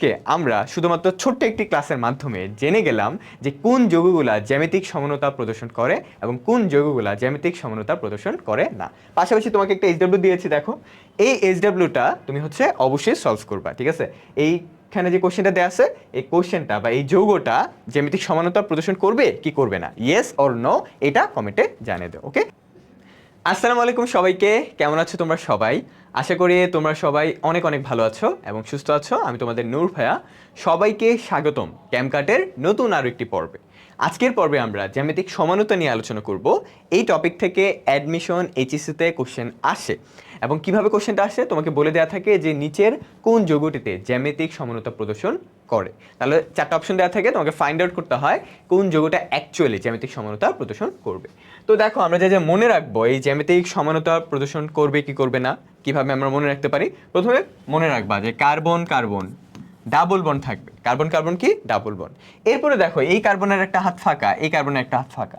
আজকে আমরা শুধুমাত্র ছোট্ট একটি ক্লাসের মাধ্যমে জেনে গেলাম যে কোন যৌগগুলা জ্যামিতিক সমানতা প্রদর্শন করে এবং কোন যৌগগুলা জ্যামিতিক সমানতা প্রদর্শন করে না। পাশাপাশি তোমাকে একটা এইচডাব্লিউ দিয়েছি, দেখো। এই এইচডাব্লিউটা তুমি হচ্ছে অবশ্যই সলভ করবা, ঠিক আছে? এইখানে যে কোশ্চেনটা দেওয়া আছে, এই কোশ্চেনটা বা এই যৌগটা জ্যামিতিক সমানতা প্রদর্শন করবে কি করবে না? ইয়েস অর নো এটা কমেন্টে জানিয়ে দাও ওকে আসসালামু আলাইকুম সবাইকে। কেমন আছো তোমরা সবাই? আশা করি তোমরা সবাই অনেক অনেক ভালো আছো এবং সুস্থ আছো। আমি তোমাদের নূর ভাইয়া। সবাইকে স্বাগতম ক্যামকাটের নতুন আরও একটি পর্বে। আজকের পর্বে আমরা জ্যামিতিক সমানতা নিয়ে আলোচনা করব। এই টপিক থেকে অ্যাডমিশন এইচএসিতে কোশ্চেন আসে। এবং কীভাবে কোশ্চেনটা আসে তোমাকে বলে দেওয়া থাকে যে নিচের কোন যোগটিতে জ্যামিতিক সমানতা প্রদর্শন করে। তাহলে চারটা অপশন দেওয়া থাকে, তোমাকে ফাইন্ড আউট করতে হয় কোন যোগটা অ্যাকচুয়ালি জ্যামিতিক সমানতা প্রদর্শন করবে। তো দেখো, আমরা যা যা মনে রাখব, এই জ্যামিতিক সমানতা প্রদর্শন করবে কি করবে না, কীভাবে আমরা মনে রাখতে পারি? প্রথমে মনে রাখবা যে কার্বন কার্বন ডাবল বন থাকবে। কার্বন কার্বন কি? ডাবল বন এরপরে দেখো, এই কার্বনের একটা হাত ফাঁকা, এই কার্বনের একটা হাত ফাঁকা,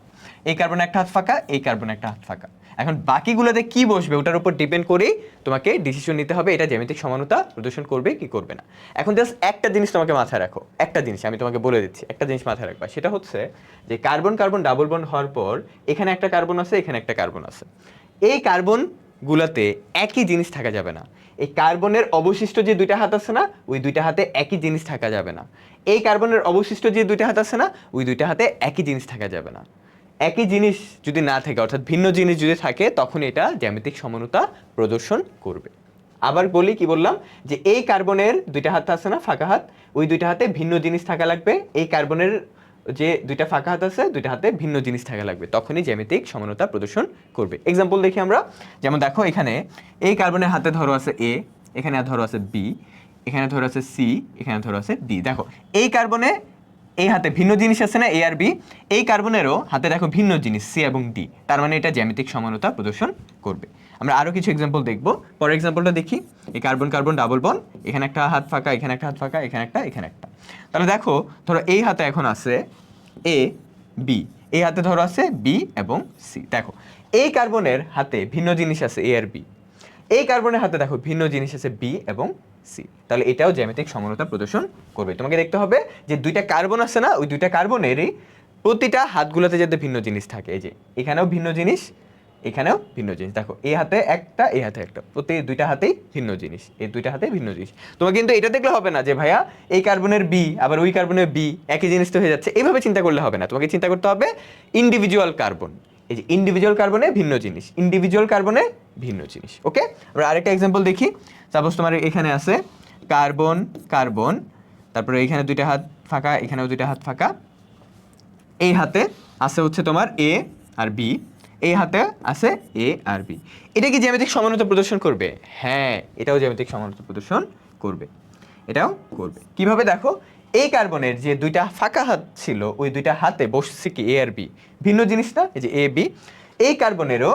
এই কার্বনের একটা হাত ফাঁকা, এই কার্বনের একটা হাত ফাঁকা। এখন বাকিগুলোতে কি বসবে ওটার উপর ডিপেন্ড করেই তোমাকে ডিসিশন নিতে হবে, এটা জ্যামিতিক সমানতা, প্রদর্শন করবে কি করবে না। এখন জাস্ট একটা জিনিস তোমাকে মাথায় রাখো, একটা জিনিস আমি তোমাকে বলে দিচ্ছি, একটা জিনিস মাথায় রাখবা, সেটা হচ্ছে যে কার্বন কার্বন ডাবল বন্ড হওয়ার পর এখানে একটা কার্বন আছে, এখানে একটা কার্বন আছে। এই কার্বন গুলাতে একই জিনিস থাকা যাবে না। এই কার্বনের অবশিষ্ট যে দুইটা হাত আছে না, ওই দুইটা হাতে একই জিনিস থাকা যাবে না। এই কার্বনের অবশিষ্ট যে দুইটা হাত আছে না, ওই দুইটা হাতে একই জিনিস থাকা যাবে না। একই জিনিস যদি না থাকে, অর্থাৎ ভিন্ন জিনিস যদি থাকে, তখন এটা জ্যামিতিক সমানতা প্রদর্শন করবে। আবার বলি কি বললাম, যে এই কার্বনের দুইটা হাত আছে না, ফাঁকা হাত, ওই দুইটা হাতে ভিন্ন জিনিস থাকা লাগবে। এই কার্বনের যে দুইটা ফাঁকা হাত আছে, দুইটা হাতে ভিন্ন জিনিস থাকা লাগবে। তখনই জ্যামিতিক সমানতা প্রদর্শন করবে। এক্সাম্পল দেখি আমরা, যেমন দেখো এখানে, এই কার্বনের হাতে ধরো আছে এ এখানে ধরো আছে বি এখানে ধরো আছে সি এখানে ধরো আছে ডি দেখো, এই কার্বনে এই হাতে ভিন্ন জিনিস আছে না এ আর বি এই কার্বনেরও হাতে দেখো ভিন্ন জিনিস সি এবং ডি তার মানে এটা জ্যামিতিক সমানতা প্রদর্শন করবে। আমরা আরও কিছু এক্সাম্পল দেখব। পরের এক্সাম্পলটা দেখি। এই কার্বন কার্বন ডাবল বন এখানে একটা হাত ফাঁকা, এখানে একটা হাত ফাঁকা, এখানে একটা এখানে একটা। তাহলে দেখো, ধরো এই হাতে এখন আছে এ বি এই হাতে ধরো আছে বি এবং সি দেখো, এই কার্বনের হাতে ভিন্ন জিনিস আছে এ আর বি এই কার্বনের হাতে দেখো ভিন্ন জিনিস আছে বি এবং সি তাহলে এটাও জ্যামিতিক সমানতা প্রদর্শন করবে। তোমাকে দেখতে হবে যে দুইটা কার্বন আছে না, ওই দুইটা কার্বনেরই প্রতিটা হাতগুলোতে যাতে ভিন্ন জিনিস থাকে। এই যে, এখানেও ভিন্ন জিনিস, এখানেও ভিন্ন জিনিস। দেখো এই হাতে একটা এই হাতে একটা। প্রতি দুইটা হাতেই ভিন্ন জিনিস এই দুইটা হাতে ভিন্ন জিনিস। তোমাকে কিন্তু এটা দেখলে হবে না যে, ভাইয়া, এই কার্বনের বি আবার ওই কার্বনের বি একই জিনিস তো হয়ে যাচ্ছে। এইভাবে চিন্তা করলে হবে না। তোমাকে চিন্তা করতে হবে ইন্ডিভিজুয়াল কার্বন এই যে ইন্ডিভিজুয়াল কার্বনে ভিন্ন জিনিস ইন্ডিভিজুয়াল কার্বনে ভিন্ন জিনিস ওকে আমরা আরেকটা এক্সাম্পল দেখি। সাপোজ তোমার এখানে আছে কার্বন কার্বন তারপরে এখানে দুইটা হাত ফাঁকা, এখানেও দুইটা হাত ফাঁকা। এই হাতে আছে হচ্ছে তোমার এ আর বি এই হাতে আছে এ আর বি এটা কি জ্যামিতিক সমানতা প্রদর্শন করবে? হ্যাঁ এটাও জ্যামিতিক সমানতা প্রদর্শন করবে। এটাও করবে। কীভাবে? দেখো এই কার্বনের যে দুইটা ফাঁকা হাত ছিল, ওই দুইটা হাতে বসছে কি এ আর বি ভিন্ন জিনিস না? এই যে এ বি এই কার্বনেরও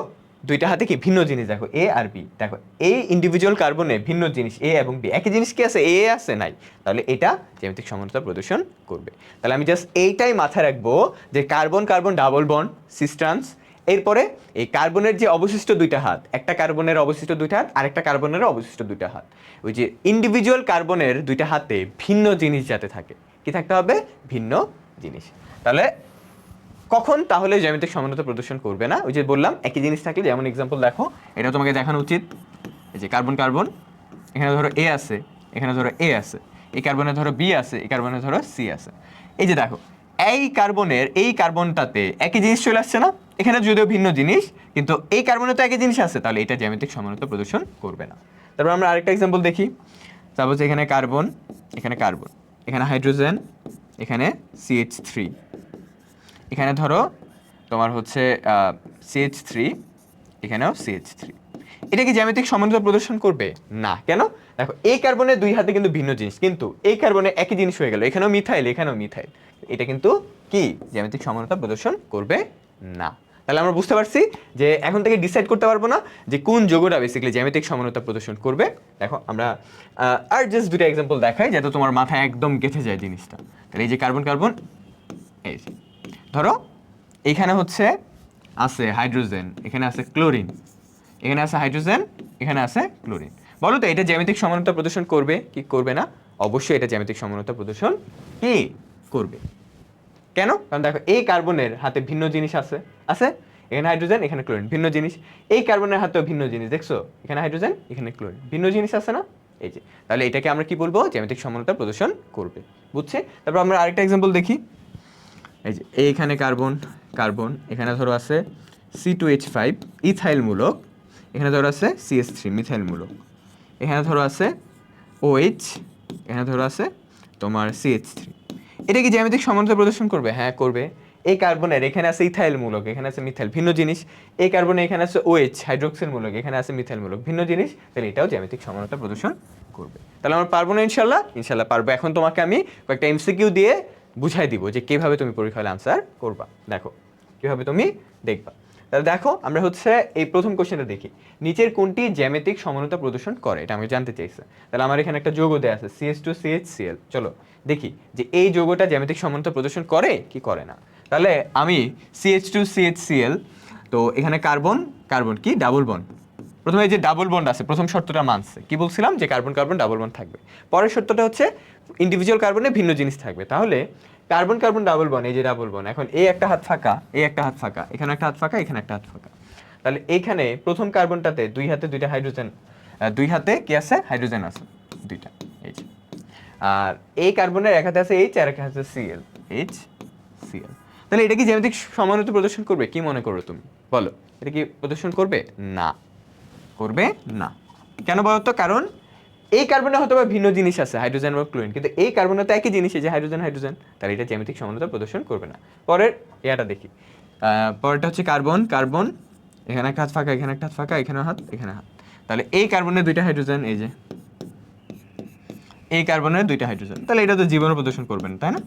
দুইটা হাতে কি ভিন্ন জিনিস? দেখো এ আর বি দেখো, এই ইন্ডিভিজুয়াল কার্বনে ভিন্ন জিনিস এ এবং বি একই জিনিস কি আছে? এ আছে, নাই। তাহলে এটা জ্যামিতিক সমানতা প্রদর্শন করবে। তাহলে আমি জাস্ট এইটাই মাথায় রাখব যে carbon carbon double bond cis trans এরপরে এই কার্বনের যে অবশিষ্ট দুইটা হাত, একটা কার্বনের অবশিষ্ট দুইটা হাত, আরেকটা কার্বনের অবশিষ্ট দুইটা হাত। ওই যে ইন্ডিভিজুয়াল কার্বনের দুইটা হাতে ভিন্ন জিনিস যাতে থাকে, কি থাকতে হবে? ভিন্ন জিনিস। তাহলে কখন? তাহলে জ্যামিতিক সমানতা প্রদর্শন করবে না। ওই যে বললাম, একই জিনিস থাকলে যেমন এক্সাম্পল দেখো, এটা তোমাকে দেখানো উচিত। এই যে কার্বন কার্বন, এখানে ধরো এ আছে, এখানে ধরো এ আছে, এই কার্বনে ধরো বি আছে, এই কার্বনে ধরো সি আছে। এই যে দেখো, এই কার্বনের, এই কার্বনটাতে একই জিনিস চলে আসছে না? এখানে যদিও ভিন্ন জিনিস, কিন্তু এই কার্বনে তো একই জিনিস আছে, তাহলে এটা জ্যামিতিক সমানতা প্রদর্শন করবে না। তারপর আমরা আরেকটা এক্সাম্পল দেখি। সাপোজ এখানে কার্বন এখানে কার্বন এখানে হাইড্রোজেন এখানে সিএইচ থ্রি এখানে ধরো তোমার হচ্ছে সিএইচ থ্রি এখানেও সিএইচ থ্রি এটা কি জ্যামিতিক সমানতা প্রদর্শন করবে? না। কেন? দেখো, এই কার্বনের দুই হাতে কিন্তু ভিন্ন জিনিস, কিন্তু এই কার্বনে একই জিনিস হয়ে গেল। এখানেও মিথাইল এখানেও মিথাইল। এটা কিন্তু কি? জ্যামিতিক সমানতা প্রদর্শন করবে না। তাহলে আমরা বুঝতে পারছি যে এখন থেকে ডিসাইড করতে পারব না যে কোন যোগটা বেসিক্যালি জ্যামিতিক সমানতা প্রদর্শন করবে। দেখো, আমরা আর জাস্ট দুটো এক্সাম্পল দেখাই যাতে তোমার মাথায় একদম গেঁথে যায় জিনিসটা। তাহলে এই যে কার্বন কার্বন এই। ধরো, এখানে হচ্ছে আছে হাইড্রোজেন এখানে আছে ক্লোরিন এখানে আছে হাইড্রোজেন এখানে আছে ক্লোরিন বলো তো, এটা জ্যামিতিক সমানতা প্রদর্শন করবে কি করবে না? অবশ্যই এটা জ্যামিতিক সমানতা প্রদর্শন কি করবে। কেন? কারণ দেখো, এই কার্বনের হাতে ভিন্ন জিনিস আছে। আছে? এখানে হাইড্রোজেন, এখানে ক্লোরিন, ভিন্ন জিনিস। এই কার্বনের হাতেও ভিন্ন জিনিস, দেখছ? এখানে হাইড্রোজেন, এখানে ক্লোরিন। ভিন্ন জিনিস আছে না? এই যে। তাহলে এটাকে আমরা কি বলব? জ্যামিতিক সমানতা প্রদর্শন করবে। বুঝছে? তারপর আমরা আরেকটা এক্সাম্পল দেখি। এই যে, এইখানে কার্বন কার্বন, এখানে ধরো আছে C two H five ethyl মূলক এখানে ধরো আছে সিএস থ্রি মিথাইল মূলক এখানে ধরো আছে ওএইচ এখানে ধরো আছে তোমার সিএইচ থ্রি এটা কি জ্যামিতিক সমানতা প্রদর্শন করবে? হ্যাঁ করবে। এই কার্বনের এখানে আছে ইথাইল মূলক, এখানে আছে মিথাইল ভিন্ন জিনিস। এই কার্বনে এখানে আছে ওএইচ হাইড্রোক্সিল মূলক, এখানে আছে মিথাইল মূলক, ভিন্ন জিনিস। তাহলে এটাও জ্যামিতিক সমানতা প্রদর্শন করবে। তাহলে আমরা পারব না ইনশাল্লাহ ইনশাল্লাহ পারব। এখন তোমাকে আমি কয়েকটা এমসিকিউ দিয়ে বুঝাই দিব যে কীভাবে তুমি পরীক্ষায় আনসার করবা। দেখো, কীভাবে তুমি দেখবা। তাহলে দেখো, আমরা হচ্ছে এই প্রথম কোশ্চেনটা দেখি। নিচের কোনটি জ্যামিতিক সমানতা প্রদর্শন করে? এটা আমি জানতে চাইছি। তাহলে আমার এখানে একটা যৌগ দেয়া আছে সিএস টু সিএইচ সিএল চলো দেখি যে এই যৌগটা জ্যামিতিক সমানতা প্রদর্শন করে কি করে না। তাহলে আমি সিএইচ টু সিএইচ সিএল তো এখানে কার্বন কার্বন কি? Double bond. প্রথমে এই যে ডাবল বন্ড আছে, প্রথম শর্তটা মানছে। কি বলছিলাম? যে কার্বন কার্বন, ডাবল বন্ড থাকবে। পরের শর্তটা হচ্ছে ইন্ডিভিজুয়াল কার্বনে ভিন্ন জিনিস থাকবে। তাহলে কার্বন কার্বন, ডাবল বন্ড, এই যে ডাবল বন্ড। এখন এই একটা হাত ফাঁকা এই একটা হাত ফাঁকা, এখানে একটা হাত ফাঁকা, এখানে একটা হাত ফাঁকা। তাহলে এইখানে প্রথম কার্বনটাতে দুই হাতে দুইটা হাইড্রোজেন দুই হাতে কি আছে? হাইড্রোজেন আছে, দুইটা। আর এই কার্বনের এক হাতে আছে এইচ আর এক হাতে সিএল এইচ সিএল তাহলে এটা কি জ্যামিতিক সমানতা প্রদর্শন করবে? কি মনে করো তুমি? বলো। এটা কি প্রদর্শন করবে? না। করবে? না। কেন বলতো কারণ এই কার্বনে হয়তো বা ভিন্ন জিনিস আছে, হাইড্রোজেন বা ক্লোরিন। কিন্তু এই কার্বনে তো একই জিনিস যে হাইড্রোজেন হাইড্রোজেন, তাহলে এটা জ্যামিতিক সমানতা প্রদর্শন করবে না। পরের ইয়াটা দেখি। পরেরটা হচ্ছে কার্বন। কার্বন, এখানে একটা হাত ফাঁকা, এখানে একটা হাত ফাঁকা, এখানে হাত এখানে হাত। তাহলে এই কার্বনের দুইটা হাইড্রোজেন, এই যে এই কার্বনের দুইটা হাইড্রোজেন তাহলে এটা তো জীবনে প্রদর্শন করবেন তাই না?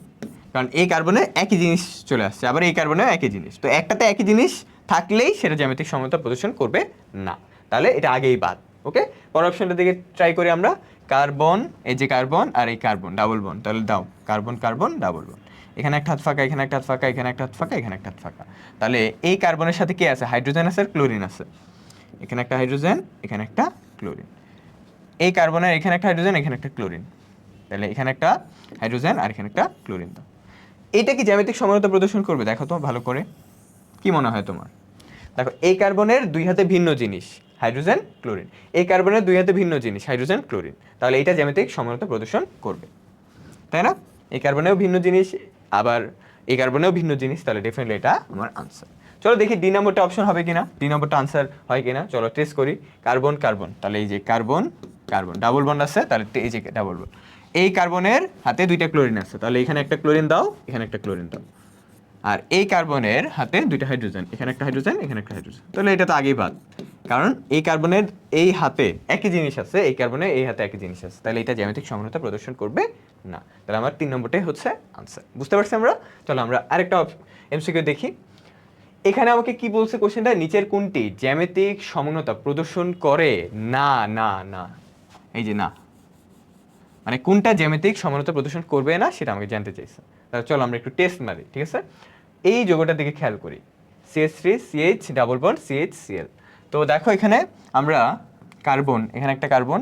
কারণ এই কার্বনে একই জিনিস চলে আসছে, আবার এই কার্বনে একই জিনিস। তো একটাতে একই জিনিস থাকলেই সেটা জ্যামিতিক সমতা প্রদর্শন করবে না। তাহলে এটা আগেই বাদ ওকে পরের অপশনটা দিকে ট্রাই করি আমরা। কার্বন, এই যে কার্বন আর এই কার্বন ডাবল বন তাহলে দাও, কার্বন কার্বন ডাবল বন এখানে একটা হাত ফাঁকা, এখানে একটা হাত ফাঁকা, এখানে একটা হাত ফাঁকা, এখানে একটা হাত ফাঁকা। তাহলে এই কার্বনের সাথে কে আছে? হাইড্রোজেন আছে আর ক্লোরিন আছে। এখানে একটা হাইড্রোজেন, এখানে একটা ক্লোরিন। এই কার্বনের, এখানে একটা হাইড্রোজেন, এখানে একটা ক্লোরিন। তাহলে এখানে একটা হাইড্রোজেন আর এখানে একটা ক্লোরিন দাও। এইটা কি জ্যামিতিক সমানতা প্রদর্শন করবে? দেখো তো, ভালো করে। কি মনে হয় তোমার? দেখো, এই কার্বনের দুই হাতে ভিন্ন জিনিস, হাইড্রোজেন, ক্লোরিন। এই কার্বনের দুই হাতে ভিন্ন জিনিস, হাইড্রোজেন, ক্লোরিন। তাহলে এটা জ্যামিতিক সমানতা প্রদর্শন করবে। তাই না? এই কার্বনেও ভিন্ন জিনিস, আবার এই কার্বনেও ভিন্ন জিনিস, তাহলে ডেফিনেটলি এটা আমার আনসার চলো দেখি ডি নম্বরটা অপশন হবে কিনা। ডি নম্বরটা আনসার হয় কিনা? চলো টেস্ট করি। কার্বন কার্বন তাহলে এই যে কার্বন কার্বন ডাবল বন্ড আছে, তাহলে এই যে ডাবল বন্ড এই কার্বনের হাতে দুইটা ক্লোরিন আছে। তাহলে এখানে একটা ক্লোরিন দাও, এখানে একটা ক্লোরিন দাও। আর এই কার্বনের হাতে দুইটা হাইড্রোজেন, এখানে একটা হাইড্রোজেন, এখানে একটা হাইড্রোজেন। তাহলে এটা তো আগেই বাদ। কারণ এই কার্বনের এই হাতে একই জিনিস আছে, এই কার্বনের এই হাতে একই জিনিস আছে। তাহলে এটা জ্যামিতিক সমানতা প্রদর্শন করবে না। তাহলে আমার তিন নম্বরটাই হচ্ছে আনসার বুঝতে পারছি আমরা? চলো আমরা আরেকটা এমসিকিউ দেখি। এখানে আমাকে কি বলছে কোশ্চেনটা? নিচের কোনটি জ্যামিতিক সমানতা প্রদর্শন করে? না না না। এই যে না। মানে কোনটা জ্যামিতিক সমানতা প্রদর্শন করবে না সেটা আমাকে জানতে চাইছে। তাহলে চলো আমরা একটু টেস্ট মারি, ঠিক আছে? এই যোগটার দিকে খেয়াল করি। CH three CH double bond CH CL তো দেখো এখানে আমরা কার্বন এখানে একটা কার্বন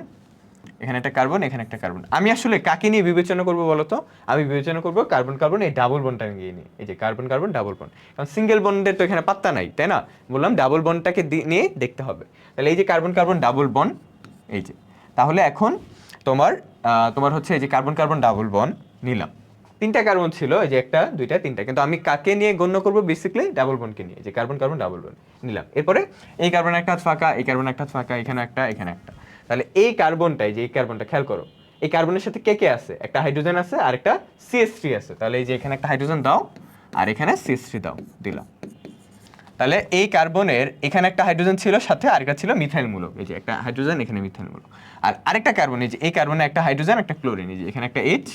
এখানে একটা কার্বন এখানে একটা কার্বন আমি আসলে কাকে নিয়ে বিবেচনা করব বলো তো আমি বিবেচনা করব কার্বন কার্বন এই ডাবল বন্ডটা নিয়ে নিয়ে। এই যে কার্বন কার্বন ডাবল বন্ড কারণ সিঙ্গেল বন্ডের তো এখানে পাত্তা নাই, তাই না? বললাম ডাবল বন্ডটাকে দি- নিয়ে দেখতে হবে। তাহলে এই যে কার্বন কার্বন ডাবল বন্ড এই যে। তাহলে এখন তোমার তোমার হচ্ছে এই যে কার্বন কার্বন ডাবল বন নিলাম। তিনটা কার্বন ছিল, এই যে একটা, দুইটা, তিনটা। কিন্তু আমি কাকে নিয়ে গণ্য করব? বেসিক্যালি ডাবল বনকে নিয়ে যে কার্বন কার্বন ডাবল বন নিলাম। এরপরে এই কার্বন একটা ফাঁকা, এই কার্বন একটা ফাঁকা, এখানে একটা এখানে একটা। তাহলে এই কার্বনটাই যে এই কার্বনটা খেয়াল করো, এই কার্বনের সাথে কে কে আছে? একটা হাইড্রোজেন আছে আর একটা সিএস থ্রি আছে। তাহলে এই যে এখানে একটা হাইড্রোজেন দাও, আর এখানে সিএস থ্রি দাও, দিলাম। তাহলে এই কার্বনের এখানে একটা হাইড্রোজেন ছিল, সাথে আরেকটা ছিল মিথাইল মূলক এই যে একটা হাইড্রোজেন, এখানে মিথাইল মূলক আর আরেকটা কার্বন, এই যে এই কার্বনে একটা হাইড্রোজেন, একটা ক্লোরিন, এই যে এখানে একটা এইচ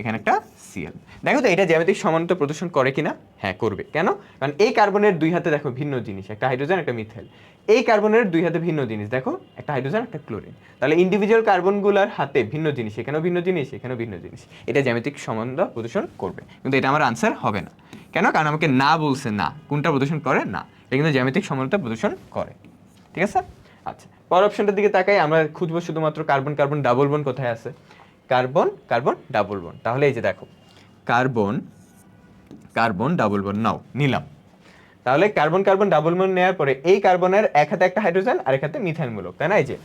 এখানে একটা সিএল দেখো তো, এটা জ্যামিতিক সমানতা প্রদর্শন করে কিনা? হ্যাঁ করবে। কেন? কারণ এই কার্বনের দুই হাতে দেখো ভিন্ন জিনিস, একটা হাইড্রোজেন, একটা মিথাইল এই কার্বনের দুই হাতে ভিন্ন জিনিস, দেখো, একটা হাইড্রোজেন, একটা ক্লোরিন। তাহলে ইন্ডিভিজুয়াল কার্বনগুলোর হাতে ভিন্ন জিনিস, এখানেও ভিন্ন জিনিস, এখানেও ভিন্ন জিনিস। এটা জ্যামিতিক সমানতা প্রদর্শন করবে। কিন্তু এটা আমার আনসার হবে না। কেন? কারণ আমাকে না বলছে না। কোনটা প্রদর্শন করে? না। এটা কিন্তু জ্যামিতিক সমানতা প্রদর্শন করে। ঠিক আছে? আচ্ছা পর অপশনটার দিকে তাকাই। আমরা খুঁজবো শুধুমাত্র কার্বন কার্বন ডাবল বন কোথায় আছে? কার্বন কার্বন, ডাবল বন তাহলে এই যে দেখো, কার্বন কার্বন, ডাবল বন নাও, নিলাম। তাহলে কার্বন কার্বন, ডাবল বন নেওয়ার পরে এই কার্বনের এক হাতে একটা হাইড্রোজেন আর এক হাতে মিথাইল মূলক তাই না? এই যে,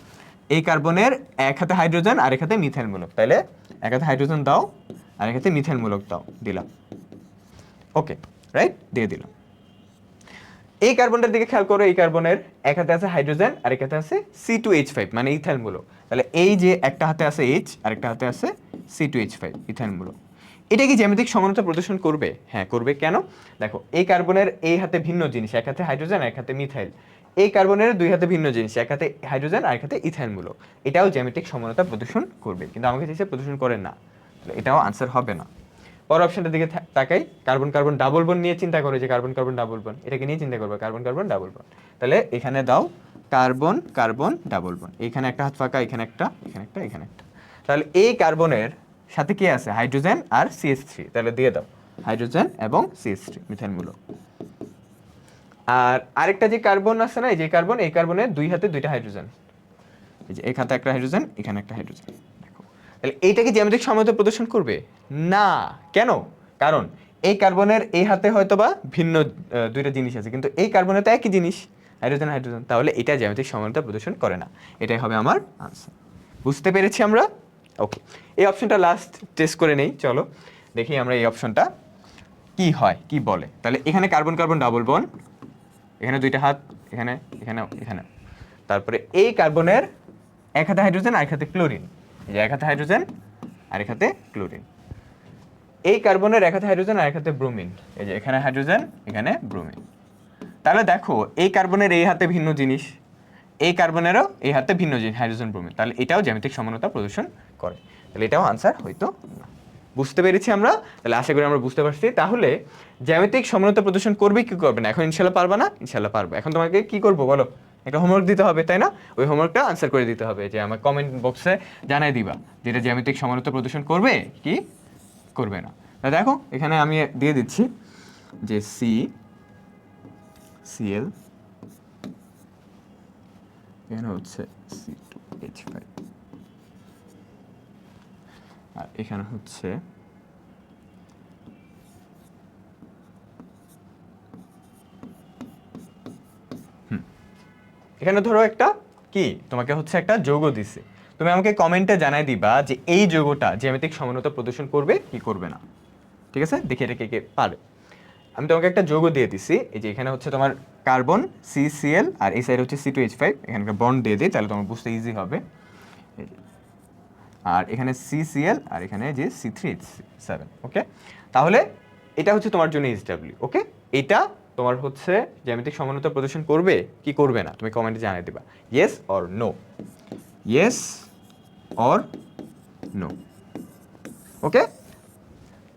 এই কার্বনের এক হাতে হাইড্রোজেন আর এক হাতে মিথাইল মূলক তাহলে এক হাতে হাইড্রোজেন দাও আর এক হাতে মিথাইল মূলক দাও, দিলাম। Okay, right? দিয়ে দিলাম। এই কার্বনটার দিকে খেয়াল করো, এই কার্বনের এক হাতে আছে হাইড্রোজেন আর এক হাতে আছে সি টু এইচ ফাইভ মানে মূলক তাহলে এই যে একটা হাতে আছে এইচ আর একটা হাতে আছে সি টু এইচ ফাইভ মূলক এটা কি জ্যামিতিক সমানতা প্রদর্শন করবে? হ্যাঁ করবে কেন? দেখো, এই কার্বনের এই হাতে ভিন্ন জিনিস, এক হাতে হাইড্রোজেন, এক হাতে মিথাইল। এই কার্বনের দুই হাতে ভিন্ন জিনিস, এক হাতে হাইড্রোজেন আর এক হাতে ইথাইল মূলক এটাও জ্যামিতিক সমানতা প্রদর্শন করবে, কিন্তু আমাকে চাইছে প্রদর্শন করে না। তাহলে এটাও আনসার হবে না। পরের অপশনটার দিকে তাকাই, কার্বন কার্বন, ডাবল বন নিয়ে চিন্তা করো যে কার্বন কার্বন, ডাবল বন। এটাকে নিয়ে চিন্তা করবে, কার্বন কার্বন, ডাবল বন। তাহলে এখানে দাও কার্বন কার্বন, ডাবল বন। এখানে একটা হাত ফাঁকা, এখানে একটা এখানে একটা এখানে একটা। তাহলে এই কার্বনের সাথে কি আছে? হাইড্রোজেন আর সিএস থ্রি। তাহলে দিয়ে দাও। হাইড্রোজেন এবং সিএস থ্রি মিথাইল মূলক আর আরেকটা যে কার্বন আছে না, এই যে কার্বন, এই কার্বনের দুই হাতে দুইটা হাইড্রোজেন। এই যে, এক হাতে একটা হাইড্রোজেন, এখানে একটা হাইড্রোজেন। তাহলে এইটা কি জ্যামিতিক সমতা প্রদর্শন করবে? না। কেন? কারণ এই কার্বনের এই হাতে হয়তো বা ভিন্ন দুইটা জিনিস আছে, কিন্তু এই কার্বনে তো একই জিনিস, হাইড্রোজেন হাইড্রোজেন। তাহলে এটা জ্যামিতিক সমতা প্রদর্শন করে না। এটাই হবে আমার আনসার বুঝতে পেরেছি আমরা? ওকে এই অপশনটা লাস্ট টেস্ট করে নেই, চলো। দেখি আমরা এই অপশনটা কি হয়, কি বলে। তাহলে এখানে কার্বন কার্বন ডাবল বন এখানে দুইটা হাত, এখানে এখানে এখানে। তারপরে এই কার্বনের এক হাতে হাইড্রোজেন আর এক হাতে ক্লোরিন যে এক হাতে হাইড্রোজেন আর এক হাতে ক্লোরিন। এই কার্বনের এক হাতে হাইড্রোজেন আর এক হাতে ব্রোমিন। এই যে এখানে হাইড্রোজেন, এখানে ব্রোমিন। তাহলে দেখো, এই কার্বনের এই হাতে ভিন্ন জিনিস, এই কার্বনেরও এই হাতে ভিন্ন জিনিস, হাইড্রোজেন, ব্রোমিন। তাহলে এটাও জ্যামিতিক সমানতা প্রদর্শন করে। তাহলে এটাও আনসার হয়তো না। বুঝতে পেরেছি আমরা? তাহলে আশা করি আমরা বুঝতে পারছি। তাহলে জ্যামিতিক সমানতা প্রদর্শন করবে কি করবে না? এখন ইনশাল্লাহ পারবা না? ইনশাল্লাহ পারব। এখন তোমাকে কি করব বলো? একটা হোমওয়ার্ক দিতে হবে, তাই না? ওই হোমওয়ার্কটা আনসার করে দিতে হবে, যে আমার কমেন্ট বক্সে জানাই দিবা যেটা জ্যামিতিক সমানতা প্রদর্শন করবে কি করবে না। তা দেখো, এখানে আমি দিয়ে দিচ্ছি যে সি সিএল এখানে হচ্ছে সি টু এইচ ফাইভ আর এখানে হচ্ছে এখানে ধরো একটা কি? তোমাকে হচ্ছে একটা যৌগ দিছে। তুমি আমাকে কমেন্টে জানাই দিবা যে এই যৌগটা জ্যামিতিক সমানতা প্রদর্শন করবে কি করবে না। ঠিক আছে? দেখি এটা কে কে পারে। আমি তোমাকে একটা যৌগ দিয়ে দিছি। এই যে এখানে হচ্ছে তোমার কার্বন সি সিএল আর এই সাইড হচ্ছে সি টু এইচ ফাইভ এখানে একটা বন্ড দিয়ে দিই, তাহলে তোমার বুঝতে ইজি হবে। আর এখানে সি সিএল আর এখানে যে C three H seven okay তাহলে এটা হচ্ছে তোমার জন্য এইচ ডাব্লিউ ওকে এটা তোমার হচ্ছে জ্যামিতিক সমানতা প্রদর্শন করবে? কি করবে না? তুমি কমেন্টে জানিয়ে দিবা। Yes or no yes or no okay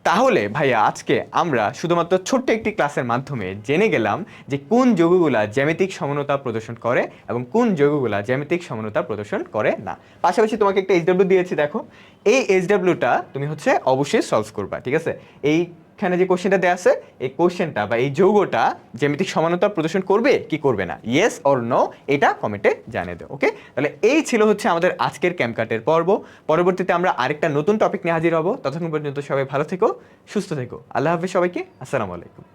তাহলে ভাইয়া, আজকে আমরা শুধুমাত্র ছোট্ট একটি ক্লাসের মাধ্যমে জেনে গেলাম যে কোন যৌগগুলা জ্যামিতিক সমানতা প্রদর্শন করে এবং কোন যৌগগুলা জ্যামিতিক সমানতা প্রদর্শন করে না। পাশাপাশি তোমাকে একটা এইচডাব্লিউ দিয়েছি, দেখো। এই এইচডাব্লিউটা তুমি হচ্ছে অবশ্যই সলভ করবা, ঠিক আছে? এইখানে যে কোশ্চেনটা দেওয়া আছে, এই কোশ্চেনটা বা এই যৌগটা জ্যামিতিক সমানতা প্রদর্শন করবে, কি করবে না? ইয়েস অর নো এটা কমেন্টে জানিয়ে দেবো ওকে তাহলে এই ছিল হচ্ছে আমাদের আজকের ক্যাম্পকাটের পর্ব। পরবর্তীতে আমরা আরেকটা নতুন টপিক নিয়ে হাজির হব। ততক্ষণ পর্যন্ত সবাই ভালো থেকো, সুস্থ থেকো। আল্লাহ হাফিজ সবাইকে, আসসালামু আলাইকুম।